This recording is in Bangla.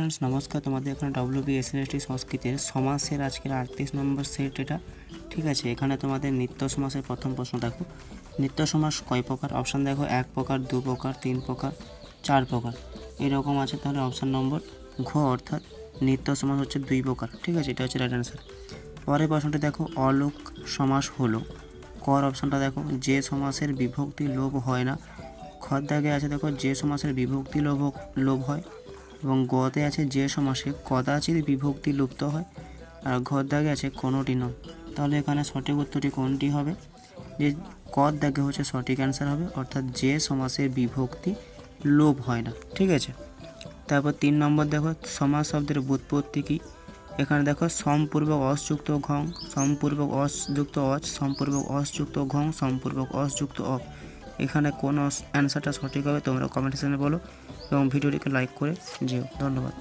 ফ্রেন্ডস নমস্কার। তোমাদের এখানে ডব্লিউ বি এস টি সংস্কৃতের সমাসের আজকের আটত্রিশ নম্বর সেট এটা। ঠিক আছে, এখানে তোমাদের নিত্য সমাসের প্রথম প্রশ্ন দেখো। নিত্য সমাস কয় প্রকার? অপশান দেখো, এক প্রকার, দু প্রকার, তিন প্রকার, চার প্রকার। এরকম আছে তাহলে অপশান নম্বর ঘ, অর্থাৎ নিত্য সমাস হচ্ছে দুই প্রকার। ঠিক আছে, এটা হচ্ছে রাইট অ্যান্সার পরের প্রশ্নটা দেখো, অলোক সমাস হলো। কর অপশানটা দেখো, যে সমাসের বিভক্তি লোভ হয় না। খর দাগে আছে দেখো, যে সমাসের বিভক্তি লোভ লোভ হয় এবং গতে আছে যে সমাসে কদাচিৎ বিভক্তি লুপ্ত হয় আর ঘর দাগে আছে কোনোটি নয়। তাহলে এখানে সঠিক উত্তরটি কোনটি হবে? যে কর দাগে হচ্ছে সঠিক অ্যান্সার হবে, অর্থাৎ যে সমাসের বিভক্তি লোভ হয় না। ঠিক আছে? তারপর তিন নম্বর দেখো সমাজ শব্দের বুৎপত্তি কী? এখানে দেখো, সম্পূর্বক অসযুক্ত ঘং, সম্পূর্বক অসযুক্ত অচ, সম্পূর্বক অসযুক্ত ঘং, সম্পূর্বক অসযুক্ত অফ এখানে কোন অ্যান্সারটা সঠিক হবে তোমরা কমেন্ট সেকশনে বলো এবং ভিডিওটিকে লাইক করে যেও। ধন্যবাদ।